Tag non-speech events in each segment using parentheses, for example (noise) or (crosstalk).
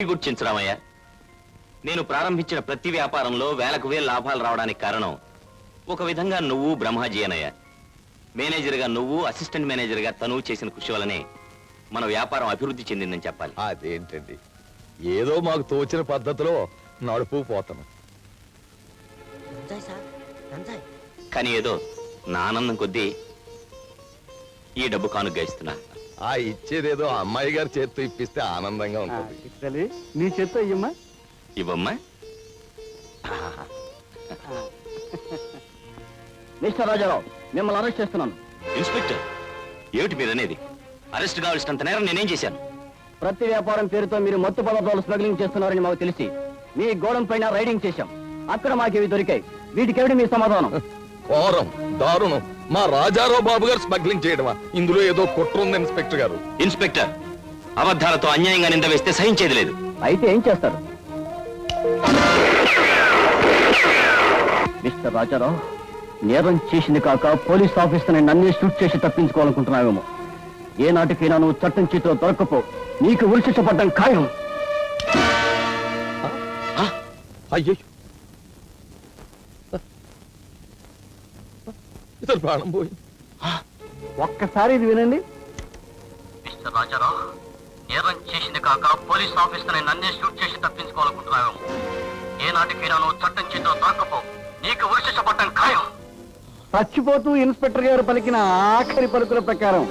గుర్తించరామయ్య నేను ప్రారంభించిన ప్రతి వ్యాపారంలో వేలకు వేల లాభాలు రావడానికి కారణం ఒక విధంగా నువ్వు బ్రహ్మాజీ అనయ్య. మేనేజర్గా నువ్వు అసిస్టెంట్ మేనేజర్గా తను చేసిన కృషి వల్లనే మన వ్యాపారం అభివృద్ధి చెందిందని చెప్పాలి. అదేంటండి? ఏదో మాకు తోచిన పద్ధతిలో నడుపు పోతాను. కానీ ఏదో నా ఆనందం కొద్దీ ఈ డబ్బు కానుగ్గా ఇస్తున్నా. ఆ ఇచ్చేదేదో అమ్మాయి గారి చేత్తో ఇప్పిస్తే ఆనందంగా ఉంటుంది. ఇస్తలే నీ చేత్తో అయ్యమ్మా ఇవ్వమ్మా? (laughs) మిస్టర్ రాజారావు మిమ్మల్ని అరెస్ట్ చేస్తున్నాను. ఇన్స్పెక్టర్ ఏమిటి మీరనేది? అరెస్ట్ కావాల్సినంత నేరం నేనేం చేశాను? ప్రతి వ్యాపారం పేరుతో మీరు మత్తు పదార్థాలు స్మగ్లింగ్ చేస్తున్నారని మాకు తెలిసి మీ గోడం పైన రైడింగ్ చేశాం. అక్కడ మాకు ఇవి దొరికాయి. వీటికెవిడి మీ సమాధానం? (laughs) ఘోరం దారుణం. మా రాజారావు బాబు గారు స్మగ్లింగ్ చేయడమా? ఇందులో ఏదో కుట్ర ఉంది ఇన్స్పెక్టర్ గారు. ఇన్స్పెక్టర్ అబద్ధాలతో అన్యాయంగా నింద వేస్తే సహించేది లేదు. అయితే ఏం చేస్తారు? మిస్టర్ రాజారావు నేరం చేసింది కాక పోలీస్ ఆఫీసర్ని నన్నే షూట్ చేసి తప్పించుకోవాలనుకుంటున్నావేమో. ఏ నాటికైనా నువ్వు చట్టం చేతిలో దొరకపో నీకు ఉరిశిక్ష పడ్డం ఖాయం. అయ్యో ఇతను ప్రాణం పోయింది ఒక్కసారి ఇది వినండి. మిస్టర్ రాజారావు నేరం చేసింది కాక పోలీస్ ఆఫీసర్ని నన్నే షూట్ చేసి తప్పించుకోవాలనుకుంటున్నావేమో. ఏ నాటికైనా నువ్వు చట్టం చేతిలో దొరకపో నీకు ఉరిశిక్ష పట్టం ఖాయం. చచ్చిపోతూ ఇన్స్పెక్టర్ గారు పలికిన ఆఖరి పలుకుల ప్రకారం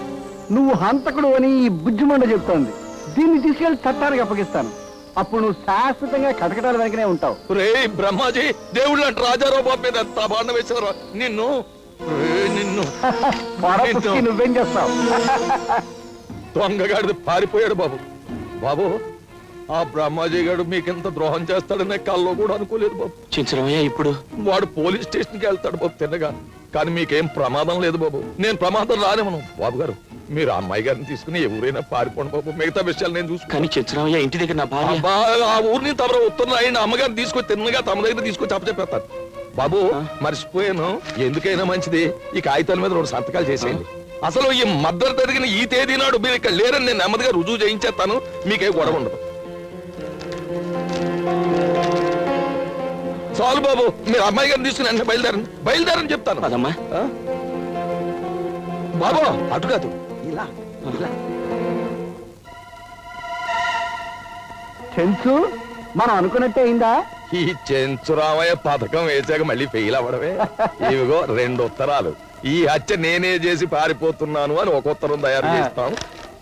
నువ్వు హంతకుడు అని ఈ బుజ్జిమండ చెప్తోంది. దీన్ని తీసుకెళ్ళి చట్టానికి అప్పగిస్తాను. అప్పుడు నువ్వు శాశ్వతంగా కటకటాల వెనకనే ఉంటావు. రే బ్రహ్మాజీ దేవుళ్ళు అంటే రాజారావు బాబు మీద ఎంత బాండ వేశారు. నిన్ను నిన్ను నువ్వేం చేస్తావు? దొంగగాడిది పారిపోయాడు బాబు. బాబు ఆ బ్రహ్మాజీ గారు మీకెంత ద్రోహం చేస్తాడనే కల్లో కూడా అనుకోలేదు బాబు. చించడమయ్యా ఇప్పుడు? వాడు పోలీస్ స్టేషన్కి వెళ్తాడు బాబు తిన్నగా. కానీ మీకేం ప్రమాదం లేదు బాబు. నేను ప్రమాదం రానేమను బాబు గారు మీరు ఆ అమ్మాయి గారిని తీసుకుని ఎవరైనా పారిపోండి బాబు. మిగతా విషయాలు నేను చూసుకుని కానీ చించడమయ్యా ఇంటి దగ్గర నా భార్య ఆ ఊరిని తమరు ఉత్తరం రాయండి అమ్మగారిని తీసుకొచ్చి తిన్నగా తమ దగ్గర తీసుకొచ్చి అప్పచెప్పేస్తాను బాబు మర్చిపోయాను. ఎందుకైనా మంచిది. ఈ కాగితాల మీద రెండు సంతకాలు చేసేయండి. అసలు ఈ మద్దతు జరిగిన ఈ తేదీ నాడు మీరు ఇక్కడ లేరని నేను నెమ్మదిగా రుజువు చేయించేస్తాను. మీకే గొడవ ఉండదు. చాలు బాబు మీరు అమ్మాయి గారిని తీసుకుని అన్నీ బయలుదేరండి. బయలుదేరని చెప్తాను. పదమ్మా. ఆ? బాబు అటు కాదు. ఇలా ఇలా. చెంచు మనం అనుకున్నట్టే అయిందా? ఈ చెంచురామయ్య పథకం వేసాక మళ్ళీ ఫెయిల్ అవ్వడమే. ఇవిగో రెండు ఉత్తరాలు. ఈ హత్య నేనే చేసి పారిపోతున్నాను అని ఒక ఉత్తరం తయారు. చేస్తాం.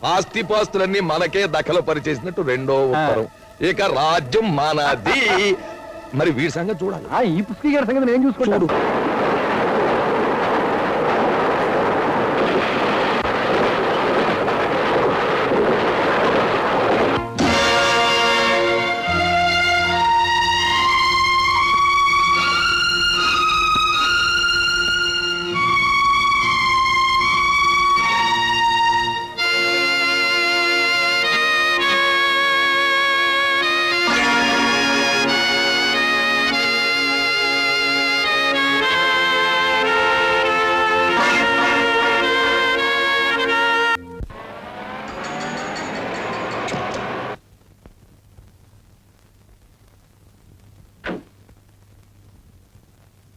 ఆస్తి పాస్తులన్నీ మనకే దఖలు పరిచేసినట్టు రెండో ఉత్తరం. ఇక రాజ్యం మనది. మరి వీడి సంగతి చూడాలి. ఈ పుస్తకీ గారి సంగతి నేను చూసుకుంటాను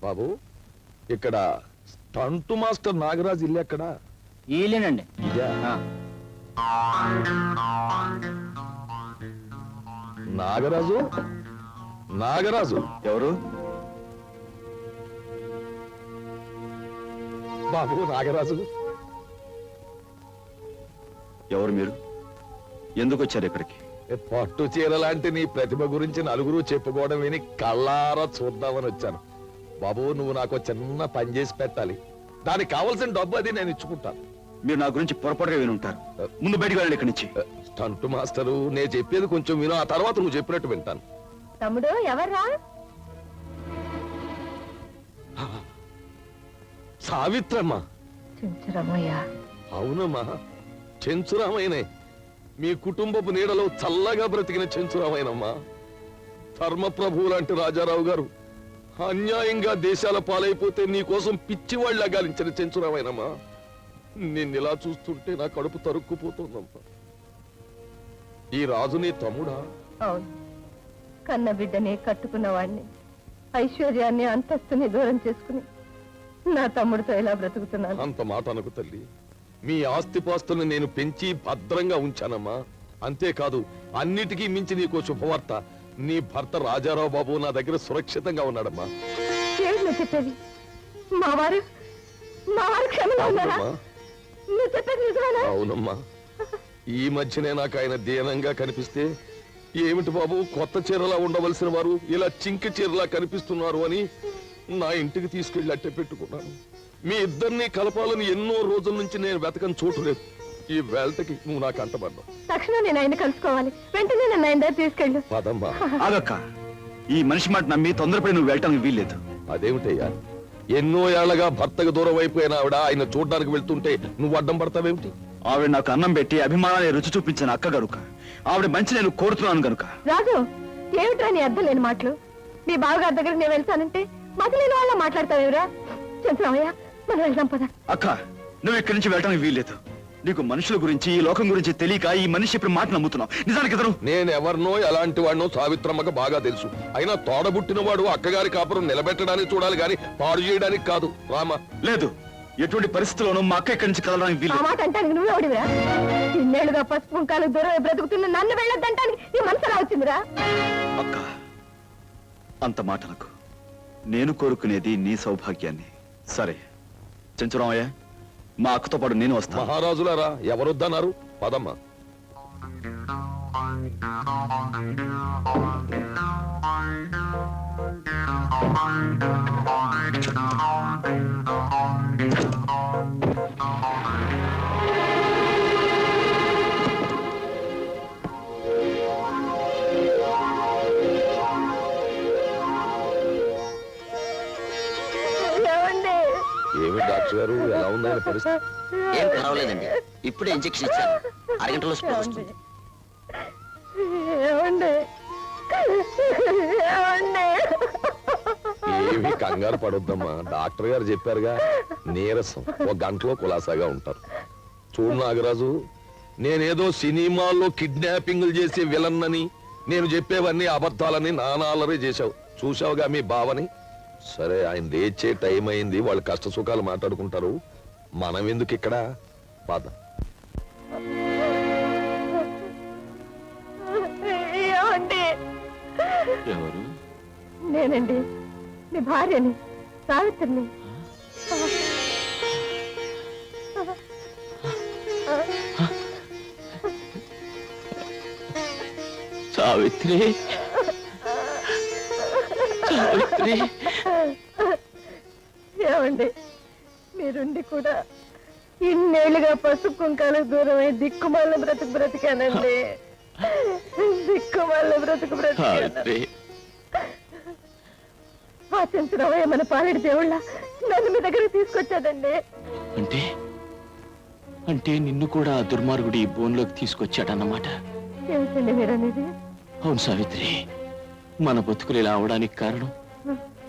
బాబు ఇక్కడ స్టంటు మాస్టర్ నాగరాజ్ ఇల్లు ఎక్కడ? ఈలేనండి. ఇదా. నాగరాజు? నాగరాజు. ఎవరు? బాబు నాగరాజు. ఎవరు మీరు? ఎందుకు వచ్చారు ఇక్కడికి? ఏ పట్టు చీర లాంటి నీ ప్రతిభ గురించి నలుగురు చెప్పుకోవడం విని కళ్ళారా చూద్దామని వచ్చాను. బాబు నువ్వు నాకు చిన్న పని చేసి పెట్టాలి. దానికి కావలసిన డబ్బు అది నేను ఇచ్చుకుంటాను. మీరు నా గురించి పొరపాటుగా విని ఉంటారు ముందు బయటికి వెళ్ళండి ఇక్కడి నుంచి. స్టంట్ మాస్టరు నేను చెప్పేది కొంచెం విను ఆ తర్వాత నువ్వు చెప్పినట్టు వింటాను. తమ్ముడు ఎవర్రా? సావిత్రమ్మ. అవునమ్మా చెంచురామైనే మీ కుటుంబపు నీడలో చల్లగా బ్రతికిన చెంచురామైనమ్మా ధర్మప్రభువు లాంటి రాజారావు గారు అన్యాయంగా దేశాల పాలైపోతే నీ కోసం పిచ్చివాళ్ళ గాలించిన చెంచురామైనమ్మా నిన్నిలా చూస్తుంటే నా కడుపు తరుక్కుపోతుందమ్మా. ఈ రాజు నీ తమ్ముడా? అవును. కన్న బిడ్డని కట్టుకున్న వాడిని ఐశ్వర్యాన్ని అంతస్తుని దూరం చేసుకుని నా తమ్ముడితో ఇలా బ్రతుకుతున్నాను? అంత మాట అనకు తల్లి. మీ ఆస్తిపాస్తుల్ని నేను పెంచి భద్రంగా ఉంచానమ్మా. అంతేకాదు అన్నిటికీ మించి నీకు శుభవార్త. నీ భర్త రాజారావు బాబు నా దగ్గర సురక్షితంగా ఉన్నాడమ్మా. ఏమిటి చెప్పేది? మా వారు మా వారు క్షేమంగా ఉన్నారా? అవునమ్మా. నువ్వు చెప్పేది నిజమేనా? అవునమ్మా. ఈ మధ్యనే నాకు ఆయన దీనంగా కనిపిస్తే ఏమిటి బాబు కొత్త చీరలా ఉండవలసిన వారు ఇలా చింకి చీరలా కనిపిస్తున్నారు అని నా ఇంటికి తీసుకెళ్ళి అట్టె పెట్టుకున్నాను. మీ ఇద్దరిని కలపాలని ఎన్నో రోజుల నుంచి నేను వెతకని చోటు లేదు. ఈ వేల్తకి నువ్వు నాకు అంటబడ్డావు తక్షణం నేను ఆయన కలుసుకోవాలి. వెంటనే నన్ను ఆయన దగ్గర తీసుకెళ్ళు. పదమ్మా. ఆగక్క. ఈ మనిషి మాట నమ్మి తొందరపడి నువ్వు వెళ్ళటానికి వీల్లేదు. అదేమిటయ్యా? ఎన్నో ఏళ్ళగా భర్తకు దూరం అయిపోయిన ఆవిడ ఆయన చూడ్డానికి వెళ్తుంటే నువ్వు అడ్డం పడతావేమిటి? ఆవిడ నాకు అన్నం పెట్టి అభిమానాన్ని రుచి చూపించిన అక్క గనుక. ఆవిడ మంచి నేను కోరుతున్నాను గనుక. రాజు ఏమిట్రా నీ అర్థం లేని మాటలు? మీ బావగారి దగ్గర నేను వెళ్తానంటే మతి లేని వాళ్ళ మాట్లాడతావేరా చంద్రమయ్య మనం వెళ్దాం పద. అక్క నువ్వు ఇక్కడి నుంచి వెళ్ళటానికి వీల్లేదు. నీకు మనుషుల గురించి ఈ లోకం గురించి తెలియక ఈ మనిషి ఇప్పుడు మాట నమ్ముతున్నావు. నిజానికి ఇతను నేను ఎవరినో ఎలాంటి వాడినో సావిత్రమ్మకు బాగా తెలుసు. అయినా తోడబుట్టిన వాడు అక్కగారి కాపురం నిలబెట్టడానికి చూడాలి గాని పాడు చేయడానికి కాదు. రామ. లేదు. ఎటువంటి పరిస్థితుల్లోనూ మా అక్క ఇక్కడి నుంచి కదలడానికి ఆ వీల్లేదు మాట అంటానికి నువ్వే ఒడివిరా? ఇన్నేళ్ళుగా పసుపు కుంకాలు దూరం బ్రతుకుతున్న నన్ను వెళ్ళొద్దంటానికి నీ మనసు ఎలా వచ్చిందిరా? అక్క అంత మాట నాకు నేను కోరుకునేది నీ సౌభాగ్యాన్ని. సరే. చెంచురామయ్య మా అక్కతో పాటు నేను వస్తాను మహారాజులారా ఎవరొద్దన్నారు? పదమ్మా. ఉందని పరిస్థితి ఏం పర్వాలేదండి ఇప్పుడే ఇంజెక్షన్ ఇచ్చాను. అరగంటలో స్పృహ వస్తుంది. ఏమండి? ఏమండి? ఏమి కంగారు పడొద్దమ్మా. డాక్టర్ గారు చెప్పారుగా నీరసం ఒక గంటలో కులాసాగా ఉంటారు. చూడు నాగరాజు నేనేదో సినిమాల్లో కిడ్నాపింగ్లు చేసే విలన్నని నేను చెప్పేవన్నీ అబద్ధాలని నానాలరే చేశావు. చూశావుగా మీ బావని? సరే ఆయన లేచే టైం అయింది వాళ్ళు కష్ట సుఖాలు మాట్లాడుకుంటారు. మనం ఎందుకు ఇక్కడ పద ఎవరు? నేనండి. మీ భార్యని సావిత్రిని. సావిత్రి. సావిత్రి. ఏమండి? మీరుండి కూడా. ఇన్నేళ్ళుగా పసుపు కుంకాలు దూరమై దిక్కుమాల బ్రతుకు బ్రతికానండి. దిక్కుమాల బ్రతుకు బ్రతికాను. ఆశించడమే మన పాలెడి దేవుళ్ళ? నన్ను మీ దగ్గరికి తీసుకొచ్చాడండి. అంటే? అంటే నిన్ను కూడా ఆ దుర్మార్గుడి ఈ బోన్లోకి తీసుకొచ్చాడన్నమాట. ఏమిటండి మీరు అనేది అవును సావిత్రి. మన బతుకులు ఇలా అవడానికి కారణం?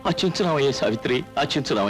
ఆ చించురామయ్యే సావిత్రి ఆ చించురామయ్య